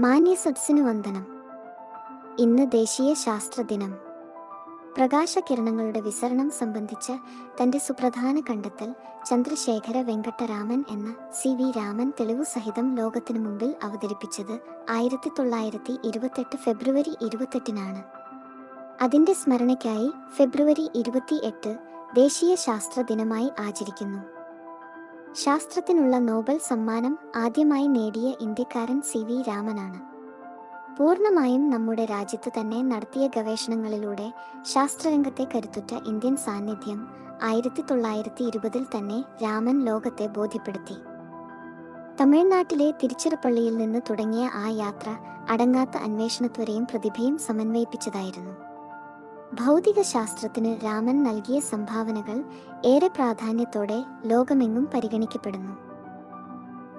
മാന്യ സദസ്സിനു വന്ദനം. ഇന്ന് ദേശീയ ശാസ്ത്ര ദിനം. പ്രകാശകിരണങ്ങളുടെ വിസരണം സംബന്ധിച്ച് തന്റെ സുപ്രധാന കണ്ടെത്തൽ ചന്ദ്രശേഖര വെങ്കട്ടരാമൻ എന്ന സി വി രാമൻ തെളിവു സഹിതം ലോകത്തിനു മുമ്പിൽ അവതരിപ്പിച്ചത് ആയിരത്തി തൊള്ളായിരത്തി ഇരുപത്തെട്ട് ഫെബ്രുവരി ഇരുപത്തെട്ടിനാണ്. അതിന്റെ സ്മരണയ്ക്കായി ഫെബ്രുവരി ഇരുപത്തിയെട്ട് ദേശീയ ശാസ്ത്ര ദിനമായി ആചരിക്കുന്നു. ശാസ്ത്രത്തിനുള്ള നോബൽ സമ്മാനം ആദ്യമായി നേടിയ ഇന്ത്യക്കാരൻ സി വി രാമനാണ്. പൂർണമായും നമ്മുടെ രാജ്യത്ത് തന്നെ നടത്തിയ ഗവേഷണങ്ങളിലൂടെ ശാസ്ത്രരംഗത്തെ കരുത്തുറ്റ ഇന്ത്യൻ സാന്നിധ്യം ആയിരത്തി തൊള്ളായിരത്തി ഇരുപതിൽ തന്നെ രാമൻ ലോകത്തെ ബോധ്യപ്പെടുത്തി. തമിഴ്നാട്ടിലെ തിരുച്ചിറപ്പള്ളിയിൽ നിന്ന് തുടങ്ങിയ ആ യാത്ര അടങ്ങാത്ത അന്വേഷണത്വരെയും പ്രതിഭയും സമന്വയിപ്പിച്ചതായിരുന്നു. ഭൗതിക ശാസ്ത്രത്തിന് രാമൻ നൽകിയ സംഭാവനകൾ ഏറെ പ്രാധാന്യത്തോടെ ലോകമെങ്ങും പരിഗണിക്കപ്പെടുന്നു.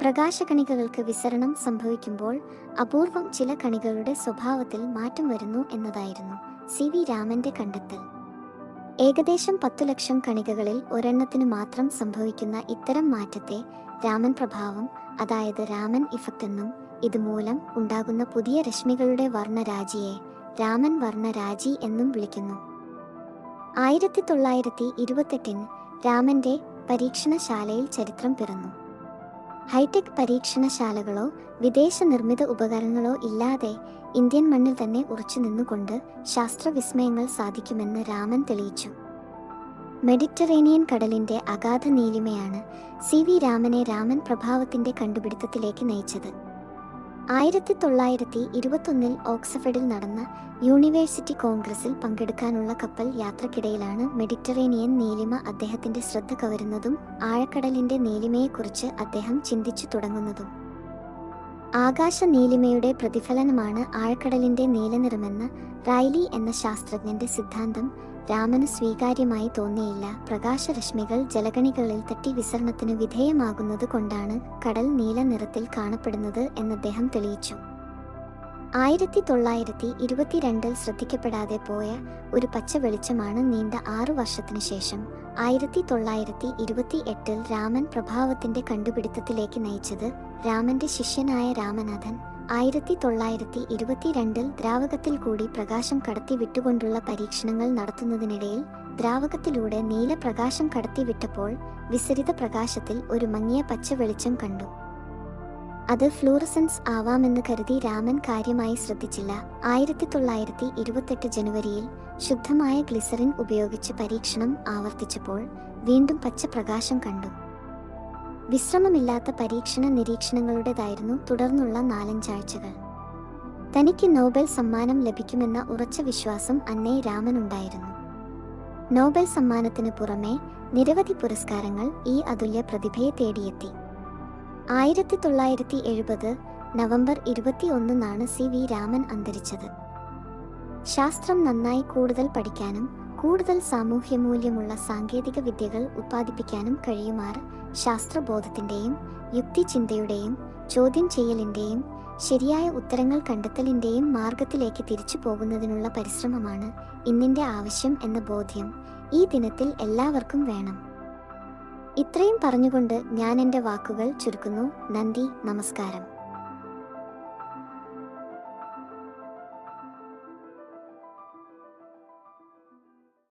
പ്രകാശകണികകൾക്ക് വിസരണം സംഭവിക്കുമ്പോൾ അപൂർവം ചില കണികളുടെ സ്വഭാവത്തിൽ മാറ്റം വരുന്നു എന്നതായിരുന്നു സി വി രാമന്റെ കണ്ടെത്തൽ. ഏകദേശം പത്തു ലക്ഷം കണികകളിൽ ഒരെണ്ണത്തിന് മാത്രം സംഭവിക്കുന്ന ഇത്തരം മാറ്റത്തെ രാമൻ പ്രഭാവം അതായത് രാമൻ ഇഫക്റ്റ് എന്നും ഇതുമൂലം ഉണ്ടാകുന്ന പുതിയ രശ്മികളുടെ വർണരാജിയെ രാമൻ വർണരാജി എന്നും വിളിക്കുന്നു. ആയിരത്തി തൊള്ളായിരത്തി ഇരുപത്തെട്ടിന് രാമന്റെ പരീക്ഷണശാലയിൽ ചരിത്രം പിറന്നു. ഹൈടെക് പരീക്ഷണശാലകളോ വിദേശ നിർമ്മിത ഉപകരണങ്ങളോ ഇല്ലാതെ ഇന്ത്യൻ മണ്ണിൽ തന്നെ ഉറച്ചു നിന്നുകൊണ്ട് ശാസ്ത്രവിസ്മയങ്ങൾ സാധിക്കുമെന്ന് രാമൻ തെളിയിച്ചു. മെഡിറ്ററേനിയൻ കടലിന്റെ അഗാധ നീലിമയാണ് സി വി രാമനെ രാമൻ പ്രഭാവത്തിന്റെ കണ്ടുപിടുത്തത്തിലേക്ക് നയിച്ചത്. ആയിരത്തി തൊള്ളായിരത്തി ഇരുപത്തൊന്നിൽ ഓക്സ്ഫഡിൽ നടന്ന യൂണിവേഴ്സിറ്റി കോൺഗ്രസിൽ പങ്കെടുക്കാനുള്ള കപ്പൽ യാത്രക്കിടയിലാണ് മെഡിറ്ററേനിയൻ നീലിമ അദ്ദേഹത്തിന്റെ ശ്രദ്ധ കവരുന്നതും ആഴക്കടലിന്റെ നീലിമയെക്കുറിച്ച് അദ്ദേഹം ചിന്തിച്ചു തുടങ്ങുന്നതും. ആകാശ നീലിമയുടെ പ്രതിഫലനമാണ് ആഴക്കടലിന്റെ നീലനിറമെന്ന റൈലി എന്ന ശാസ്ത്രജ്ഞന്റെ സിദ്ധാന്തം രാമന് സ്വീകാര്യമായി തോന്നിയില്ല. പ്രകാശരശ്മികൾ ജലഗണികളിൽ തട്ടി വിസരണത്തിന് വിധേയമാകുന്നത് കൊണ്ടാണ് കടൽ നീല നിറത്തിൽ കാണപ്പെടുന്നത് എന്നദ്ദേഹം തെളിയിച്ചു. ആയിരത്തി തൊള്ളായിരത്തി ഇരുപത്തിരണ്ടിൽ ശ്രദ്ധിക്കപ്പെടാതെ പോയ ഒരു പച്ച വെളിച്ചമാണ് നീണ്ട ആറു വർഷത്തിനു ശേഷം ആയിരത്തി തൊള്ളായിരത്തി ഇരുപത്തി എട്ടിൽ രാമൻ പ്രഭാവത്തിന്റെ കണ്ടുപിടുത്തത്തിലേക്ക് നയിച്ചത് രാമന്റെ ശിഷ്യനായ രാമനാഥൻ. ആയിരത്തി തൊള്ളായിരത്തി ഇരുപത്തിരണ്ടിൽ ദ്രാവകത്തിൽ കൂടി പ്രകാശം കടത്തി വിട്ടുകൊണ്ടുള്ള പരീക്ഷണങ്ങൾ നടത്തുന്നതിനിടയിൽ ദ്രാവകത്തിലൂടെ നീല പ്രകാശം കടത്തിവിട്ടപ്പോൾ വിസരിത പ്രകാശത്തിൽ ഒരു മങ്ങിയ പച്ച വെളിച്ചം കണ്ടു. അത് ഫ്ലൂറസൻസ് ആവാമെന്ന് കരുതി രാമൻ കാര്യമായി ശ്രദ്ധിച്ചില്ല. ആയിരത്തി തൊള്ളായിരത്തി ഇരുപത്തെട്ട് ജനുവരിയിൽ ശുദ്ധമായ ഗ്ലിസറിൻ ഉപയോഗിച്ച് പരീക്ഷണം ആവർത്തിച്ചപ്പോൾ വീണ്ടും പച്ച പ്രകാശം കണ്ടു. വിശ്രമമില്ലാത്ത പരീക്ഷണ നിരീക്ഷണങ്ങളുടേതായിരുന്നു തുടർന്നുള്ള നാലഞ്ചാഴ്ചകൾ തനിക്ക് നോബൽ സമ്മാനം ലഭിക്കുമെന്ന ഉറച്ച വിശ്വാസം അന്നേ രാമനുണ്ടായിരുന്നു. നോബൽ സമ്മാനത്തിന് പുറമെ നിരവധി പുരസ്കാരങ്ങൾ ഈ അതുല്യ പ്രതിഭയെ തേടിയെത്തി. ആയിരത്തി തൊള്ളായിരത്തി എഴുപത് നവംബർ ഇരുപത്തിയൊന്നിനാണ് സി വി രാമൻ അന്തരിച്ചത്. ശാസ്ത്രം നന്നായി കൂടുതൽ പഠിക്കാനും കൂടുതൽ സാമൂഹ്യ മൂല്യമുള്ള സാങ്കേതിക വിദ്യകൾ ഉത്പാദിപ്പിക്കാനും കഴിയുമാറ് ശാസ്ത്രബോധത്തിന്റെയും യുക്തിചിന്തയുടെയും ചോദ്യം ചെയ്യലിന്റെയും ശരിയായ ഉത്തരങ്ങൾ കണ്ടെത്തലിന്റെയും മാർഗത്തിലേക്ക് തിരിച്ചു പോകുന്നതിനുള്ള പരിശ്രമമാണ് ഇന്നിന്റെ ആവശ്യം എന്ന ബോധ്യം ഈ ദിനത്തിൽ എല്ലാവർക്കും വേണം. ഇത്രയും പറഞ്ഞുകൊണ്ട് ഞാൻ എന്റെ വാക്കുകൾ ചുരുക്കുന്നു. നന്ദി. നമസ്കാരം.